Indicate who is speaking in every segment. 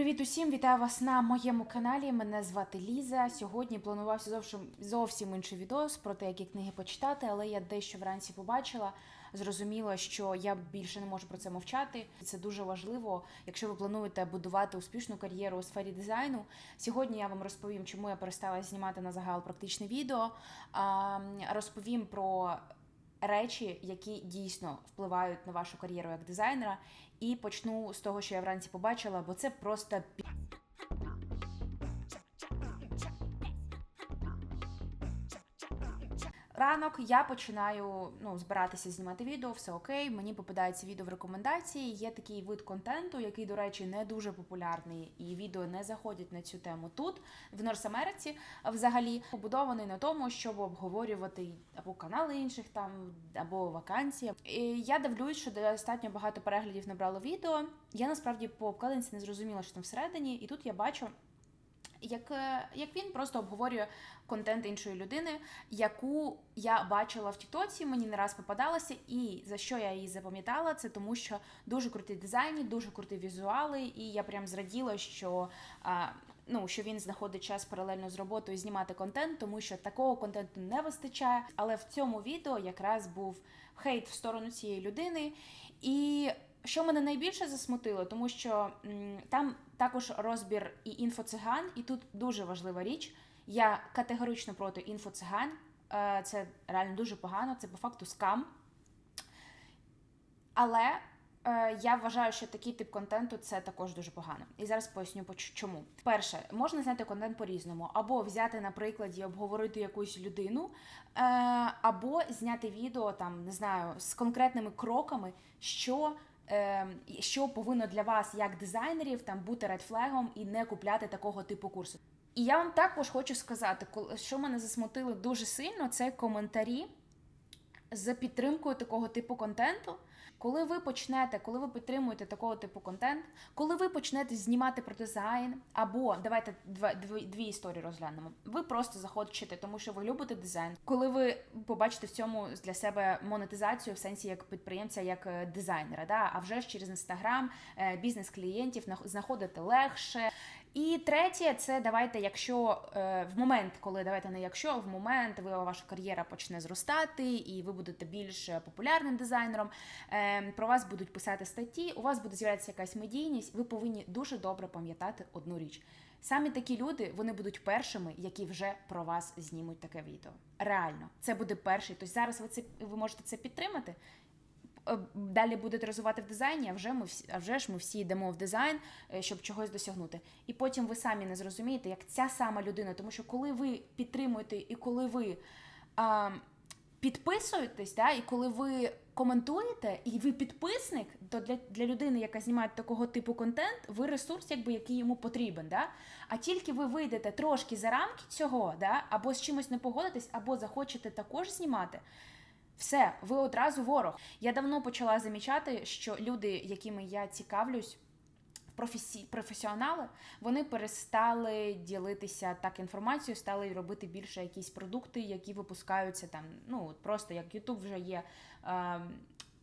Speaker 1: Привіт усім! Вітаю вас на моєму каналі. Мене звати Ліза. Сьогодні планувався зовсім зовсім інший відос про те, які книги почитати, але я дещо вранці побачила. Зрозуміла, що я більше не можу про це мовчати. Це дуже важливо, якщо ви плануєте будувати успішну кар'єру у сфері дизайну. Сьогодні я вам розповім, чому я перестала знімати на загал практичне відео. Розповім про речі, які дійсно впливають на вашу кар'єру як дизайнера. І почну з того, що я вранці побачила, бо це просто пі- Ранок я починаю ну, збиратися знімати відео, все окей. Мені попадається відео в рекомендації. Є такий вид контенту, який, до речі, не дуже популярний, і відео не заходять на цю тему тут, в Норс-Америці, взагалі побудований на тому, щоб обговорювати або канали інших там, або вакансії. І я дивлюсь, що достатньо багато переглядів набрало відео. Я насправді по обкладинці не зрозуміла, що там всередині, і тут я бачу. Як, е, як він просто обговорює контент іншої людини, яку я бачила в Тіктоці, мені не раз попадалася, і за що я її запам'ятала, це тому, що дуже круті дизайни, дуже круті візуали, і я прям зраділа, що, а, ну, що він знаходить час паралельно з роботою знімати контент, тому що такого контенту не вистачає. Але в цьому відео якраз був хейт в сторону цієї людини. І що мене найбільше засмутило, тому що м, там також розбір і інфоциган, і тут дуже важлива річ. Я категорично проти інфоциган. Е, Це реально дуже погано, це по факту скам. Але е, я вважаю, що такий тип контенту це також дуже погано. І зараз поясню чому. Перше, можна зняти контент по-різному, або взяти на прикладі, обговорити якусь людину, е, або зняти відео там, не знаю, з конкретними кроками, що. Е, Що повинно для вас, як дизайнерів, там бути редфлегом і не купляти такого типу курсу. І я вам також хочу сказати, що мене засмутило дуже сильно, це коментарі за підтримкою такого типу контенту. Коли ви почнете, коли ви підтримуєте такого типу контент, коли ви почнете знімати про дизайн, або давайте дві, дві історії розглянемо. Ви просто захочете, тому що ви любите дизайн. Коли ви побачите в цьому для себе монетизацію в сенсі як підприємця, як е, дизайнера, да? а вже ж через інстаграм е, бізнес клієнтів нах- знаходити легше. І третє, це давайте, якщо е, в момент, коли давайте не якщо, в момент ви ваша кар'єра почне зростати, і ви будете більш е, популярним дизайнером, е, про вас будуть писати статті, у вас буде з'являтися якась медійність. Ви повинні дуже добре пам'ятати одну річ. Самі такі люди вони будуть першими, які вже про вас знімуть таке відео. Реально, це буде перший. Тобто зараз ви це ви можете це підтримати. Е, Далі будете розвивати в дизайні, а вже ми всі, а вже ж ми всі йдемо в дизайн, е, щоб чогось досягнути. І потім ви самі не зрозумієте, як ця сама людина. Тому що коли ви підтримуєте і коли ви а, підписуєтесь, да, і коли ви коментуєте, і ви підписник, то для, для людини, яка знімає такого типу контент, ви ресурс, якби який йому потрібен. Да? А тільки ви вийдете трошки за рамки цього, да, або з чимось не погодитесь, або захочете також знімати. Все, ви одразу ворог. Я давно почала замічати, що люди, якими я цікавлюсь, професі... професіонали, вони перестали ділитися так інформацією, стали робити більше якісь продукти, які випускаються там. Ну просто як YouTube вже є. Е...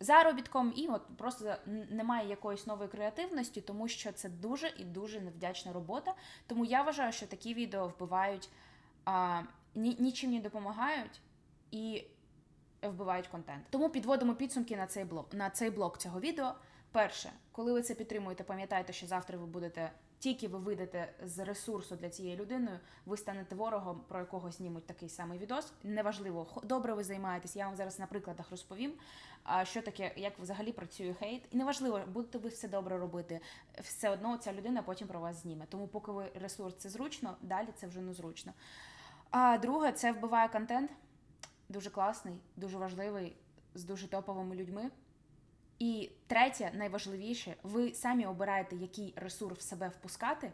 Speaker 1: Заробітком і от просто немає якоїсь нової креативності, тому що це дуже і дуже невдячна робота. Тому я вважаю, що такі відео вбивають а, ні, нічим не допомагають і вбивають контент. Тому підводимо підсумки на цей блок на цей блок цього відео. Перше, коли ви це підтримуєте, пам'ятайте, що завтра ви будете тільки ви вийдете з ресурсу для цієї людини, ви станете ворогом, про якого знімуть такий самий відос. Неважливо, добре ви займаєтесь. Я вам зараз на прикладах розповім, що таке, як взагалі працює хейт. І неважливо, будете ви все добре робити. Все одно ця людина потім про вас зніме. Тому, поки ви ресурс це зручно, далі це вже незручно. А друге, це вбиває контент дуже класний, дуже важливий, з дуже топовими людьми. І третє, найважливіше, ви самі обираєте, який ресурс в себе впускати.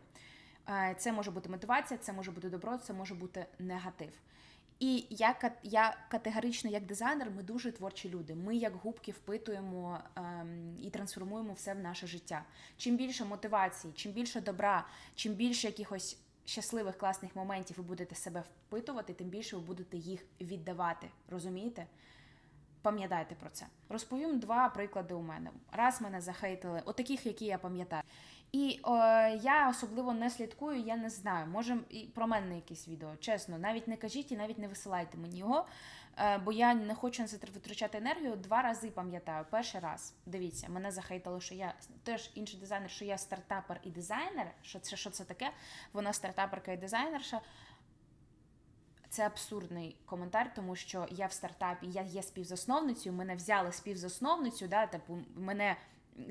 Speaker 1: Е, Це може бути мотивація, це може бути добро, це може бути негатив. І я, я категорично, як дизайнер, ми дуже творчі люди. Ми, як губки, впитуємо ем, і трансформуємо все в наше життя. Чим більше мотивації, чим більше добра, чим більше якихось щасливих класних моментів ви будете себе впитувати, тим більше ви будете їх віддавати. Розумієте? Пам'ятайте про це. Розповім два приклади у мене. Раз мене захейтили, отаких, які я пам'ятаю. І о, я особливо не слідкую, я не знаю. Може, і про мене якесь відео. Чесно, навіть не кажіть і навіть не висилайте мені його, бо я не хочу на це витрачати енергію. Два рази пам'ятаю. Перший раз, дивіться, мене захейтало, що я теж інший дизайнер, що я стартапер і дизайнер. Що це що це таке? Вона стартаперка і дизайнерша. Це абсурдний коментар, тому що я в стартапі, я є співзасновницею, мене взяли співзасновницю, да, типу, мене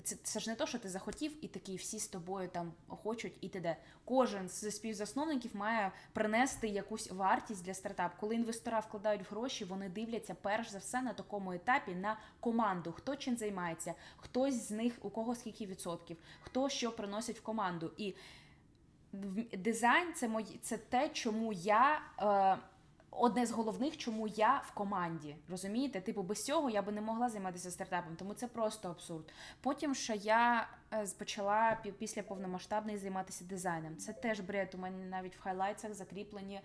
Speaker 1: це, це ж не то, що ти захотів, і такі всі з тобою там хочуть і т.д. Кожен з співзасновників має принести якусь вартість для стартап. Коли інвестора вкладають гроші, вони дивляться перш за все на такому етапі на команду, хто чим займається, хтось з них у кого скільки відсотків, хто що приносить в команду. І дизайн це мої це те, чому я. Е, Одне з головних, чому я в команді. Розумієте? Типу, без цього я би не могла займатися стартапом, тому це просто абсурд. Потім, що я е, почала після повномасштабної займатися дизайном. Це теж бред. У мене навіть в хайлайтсах закріплені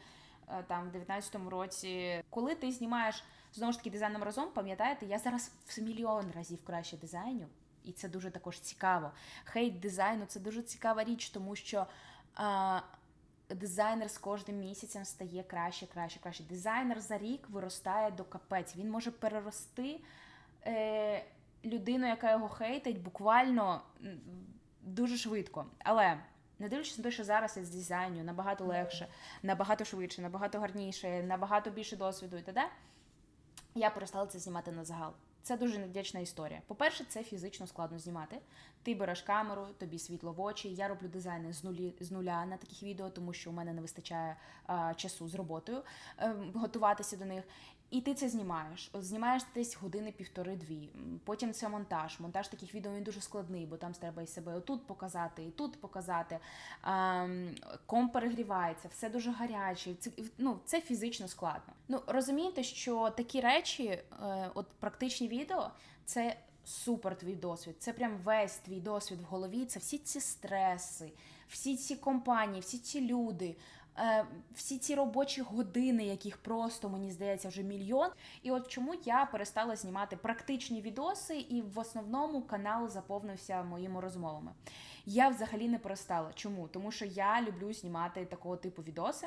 Speaker 1: е, там в 19-му році. Коли ти знімаєш знову ж таки дизайном разом, пам'ятаєте, я зараз в мільйон разів краще дизайню, і це дуже також цікаво. Хейт дизайну це дуже цікава річ, тому що. А, Дизайнер з кожним місяцем стає краще, краще, краще. Дизайнер за рік виростає до капець. Він може перерости е, людину, яка його хейтить, буквально дуже швидко. Але не дивлячись на те, що зараз я з дизайню набагато легше, набагато швидше, набагато гарніше, набагато більше досвіду і т.д., я перестала це знімати на загал. Це дуже невдячна історія. По-перше, це фізично складно знімати. Ти береш камеру, тобі світло в очі. Я роблю дизайни з нулі з нуля на таких відео, тому що у мене не вистачає а, часу з роботою е, готуватися до них. І ти це знімаєш. Знімаєш десь години півтори-дві. Потім це монтаж. Монтаж таких відео він дуже складний, бо там треба і себе отут показати, і тут показати. А, м, комп перегрівається, все дуже гаряче. Це ну це фізично складно. Ну розумієте, що такі речі, е, от практичні відео, це супер твій досвід. Це прям весь твій досвід в голові. Це всі ці стреси, всі ці компанії, всі ці люди. Е, Всі ці робочі години, яких просто мені здається вже мільйон. І от чому я перестала знімати практичні відоси, і в основному канал заповнився моїми розмовами. Я взагалі не перестала. Чому? Тому що я люблю знімати такого типу відоси.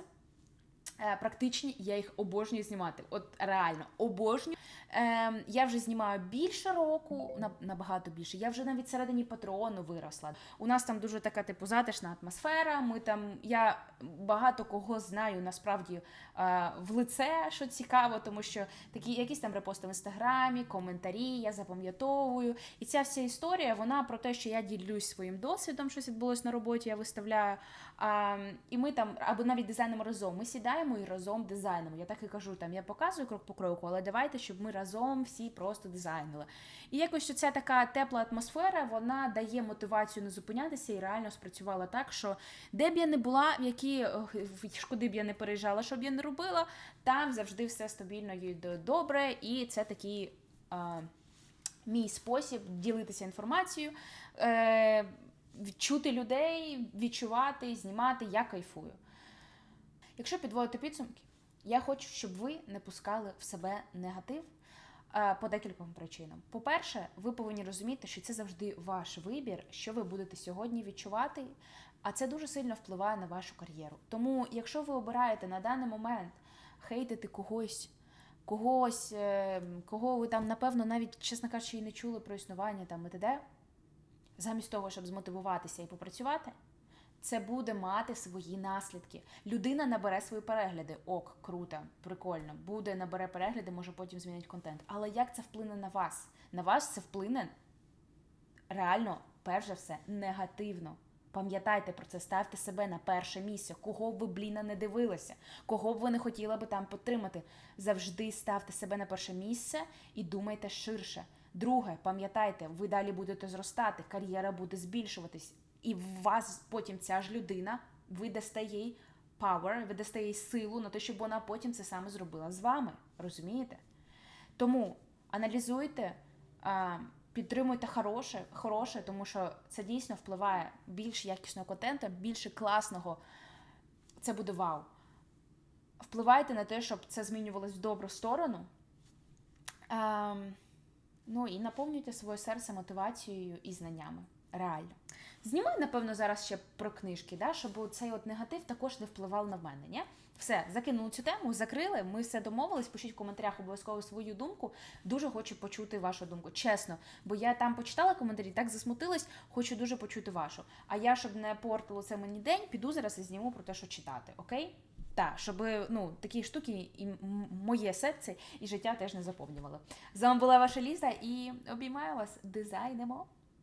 Speaker 1: Е, Практичні, я їх обожнюю знімати. От реально обожнюю. Е, я вже знімаю більше року, на- набагато більше. Я вже навіть всередині патреону виросла. У нас там дуже така типу затишна атмосфера. Ми там, я багато кого знаю насправді е, в лице, що цікаво, тому що такі якісь там репости в інстаграмі, коментарі, я запам'ятовую. І ця вся історія, вона про те, що я ділюсь своїм досвідом, щось відбулось на роботі, я виставляю. А, і ми там, або навіть дизайнемо разом. Ми сідаємо і разом дизайнимо. Я так і кажу, там я показую крок по кроку, але давайте, щоб ми разом всі просто дизайнили. І якось ця така тепла атмосфера, вона дає мотивацію не зупинятися і реально спрацювала так, що де б я не була, в які шкоди б я не переїжджала, що б я не робила, там завжди все стабільно і добре, і це такий. А, Мій спосіб ділитися інформацією, е, відчути людей, відчувати, знімати, я кайфую. Якщо підводити підсумки, я хочу, щоб ви не пускали в себе негатив е, по декільком причинам. По-перше, ви повинні розуміти, що це завжди ваш вибір, що ви будете сьогодні відчувати, а це дуже сильно впливає на вашу кар'єру. Тому, якщо ви обираєте на даний момент хейтити когось, когось, е, кого ви там, напевно, навіть, чесно кажучи, і не чули про існування там і т.д., замість того, щоб змотивуватися і попрацювати, це буде мати свої наслідки. Людина набере свої перегляди. Ок, круто, прикольно. Буде, набере перегляди, може потім змінить контент. Але як це вплине на вас? На вас це вплине реально, перш за все, негативно. Пам'ятайте про це, ставте себе на перше місце. Кого б ви, бліна, не дивилися, кого б ви не хотіли би там підтримати. Завжди ставте себе на перше місце і думайте ширше. Друге, пам'ятайте, ви далі будете зростати, кар'єра буде збільшуватись, і в вас потім ця ж людина, ви дасте їй power, ви дасте їй силу на те, щоб вона потім це саме зробила з вами. Розумієте? Тому аналізуйте, підтримуйте хороше, хороше, тому що це дійсно впливає більш якісного контенту, більше класного. Це буде вау. Впливайте на те, щоб це змінювалось в добру сторону. Ну і наповнюйте своє серце мотивацією і знаннями. реально. Знімай, напевно, зараз ще про книжки, да, щоб цей от негатив також не впливав на мене. Ні? Все, закинули цю тему, закрили. Ми все домовились. Пишіть в коментарях обов'язково свою думку. Дуже хочу почути вашу думку. Чесно, бо я там почитала коментарі, так засмутилась, хочу дуже почути вашу. А я, щоб не портило це мені день, піду зараз і зніму про те, що читати. Окей? Так, щоб ну, такі штуки і моє серце і життя теж не заповнювало. З вами була ваша Ліза і обіймаю вас. Дизайнемо.